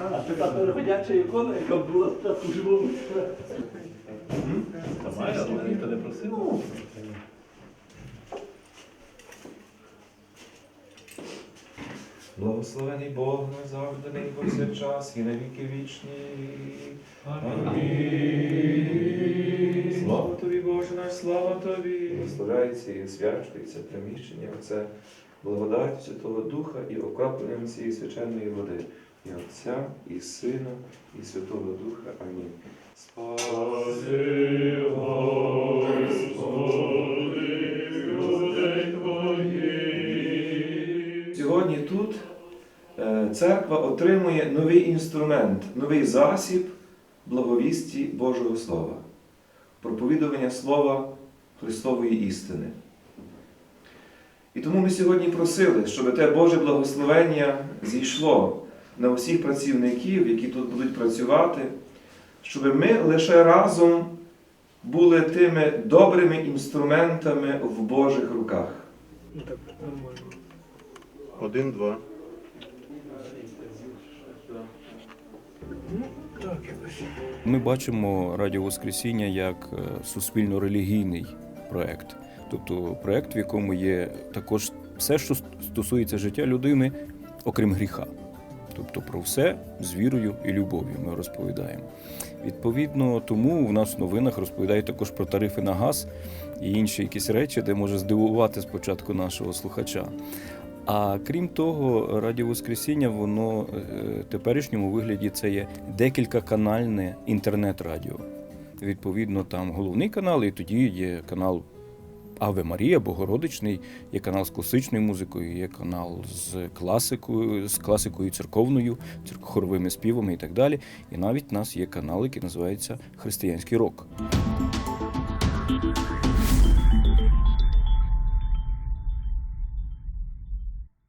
А це та переходяча ікона, яка була в живому. Та має, але ніхто не просив. Благословений Бог назавжди, нині повсякчас і на віки вічні. Амінь. Слава тобі, Боже наш, слава тобі. Благословляється і освячується приміщення Оце благодаттю Святого Духа і окропленням цієї свяченої води. І Отця, і Сина, і Святого Духа. Амінь. Спаси, Сьогодні тут е, церква отримує новий інструмент, новий засіб благовісті Божого Слова, проповідування Слова Христової істини. І тому ми сьогодні просили, щоб те Боже благословення зійшло на усіх працівників, які тут будуть працювати, щоб ми лише разом були тими добрими інструментами в Божих руках. Один, два. Ми бачимо Радіо Воскресіння як е, суспільно-релігійний проект, тобто проект, в якому є також все, що стосується життя людини, окрім гріха. Тобто про все з вірою і любов'ю ми розповідаємо. Відповідно, тому в нас в новинах розповідають також про тарифи на газ і інші якісь речі, де може здивувати спочатку нашого слухача. А крім того, Радіо Воскресіння, воно е, в теперішньому вигляді це є декількаканальне інтернет-радіо. Відповідно, там головний канал, і тоді є канал Аве Марія, Богородичний, є канал з класичною музикою, є канал з класикою, з класикою церковною, хоровими співами і так далі. І навіть в нас є канал, який називається Християнський рок.